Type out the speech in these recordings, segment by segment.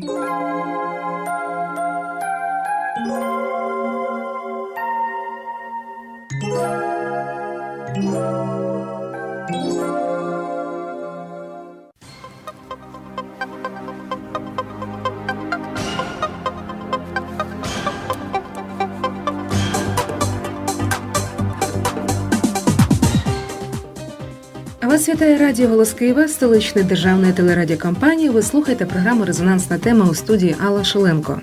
Thank you. Вас вітає Радіо Голос Києва, столичної державної телерадіокомпанії. Ви слухаєте програму Резонансна тема у студії Алла Шоленко.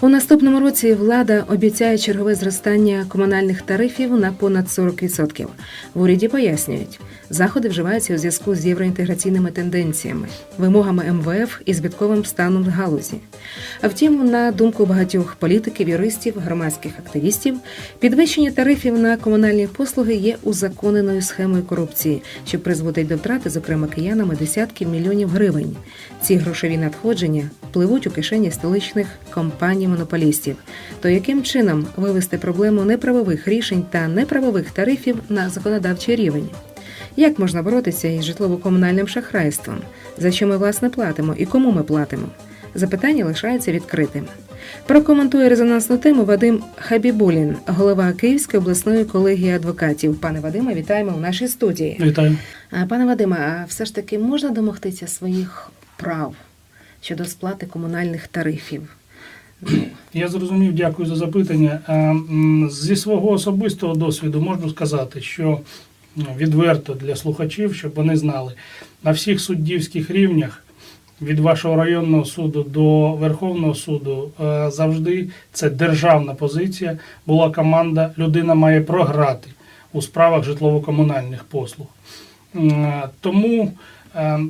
У наступному році влада обіцяє чергове зростання комунальних тарифів на понад 40%. В уряді пояснюють, заходи вживаються у зв'язку з євроінтеграційними тенденціями, вимогами МВФ і збитковим станом галузі. Втім, на думку багатьох політиків, юристів, громадських активістів, підвищення тарифів на комунальні послуги є узаконеною схемою корупції, що призводить до втрати, зокрема киянами, десятків мільйонів гривень. Ці грошові надходження пливуть у кишені столичних компаній-монополістів. То яким чином вивести проблему неправових рішень та неправових тарифів на законодавчий рівень? Як можна боротися із житлово-комунальним шахрайством? За що ми власне платимо і кому ми платимо? Запитання лишається відкритим. Прокоментує резонансну тему Вадим Хабібулін, голова Київської обласної колегії адвокатів. Пане Вадиме, вітаємо у нашій студії. Вітаю. Пане Вадиме, а все ж таки можна домогтися своїх прав щодо сплати комунальних тарифів? Я зрозумів, дякую за запитання. Зі свого особистого досвіду можу сказати, що відверто для слухачів, щоб вони знали, на всіх суддівських рівнях. Від вашого районного суду до Верховного суду е, завжди це державна позиція. Була команда, людина має програти у справах житлово-комунальних послуг. Тому е,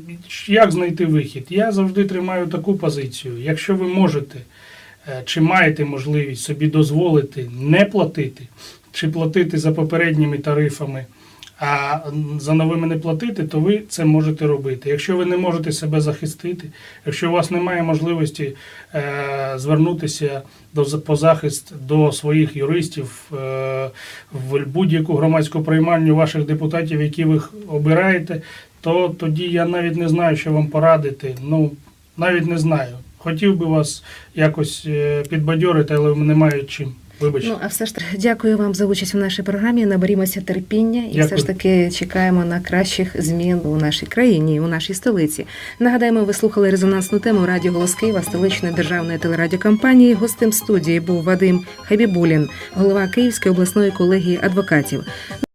як знайти вихід? Я завжди тримаю таку позицію. Якщо ви можете чи маєте можливість собі дозволити не платити, чи платити за попередніми тарифами, а за новими не платити, то ви це можете робити. Якщо ви не можете себе захистити, якщо у вас немає можливості е, звернутися до по захист до своїх юристів е, в будь-яку громадську приймальню ваших депутатів, які ви обираєте, то тоді я навіть не знаю, що вам порадити. Ну навіть не знаю. Хотів би вас якось е, підбадьорити, але не маю чим. Вибачте. ну а все ж таки дякую вам за участь у нашій програмі. Наберімося терпіння і все ж таки чекаємо на кращих змін у нашій країні, у нашій столиці. Нагадаємо, ви слухали резонансну тему Радіо Голос Києва, столичної державної телерадіокомпанії. Гостем студії був Вадим Хабібулін, голова Київської обласної колегії адвокатів.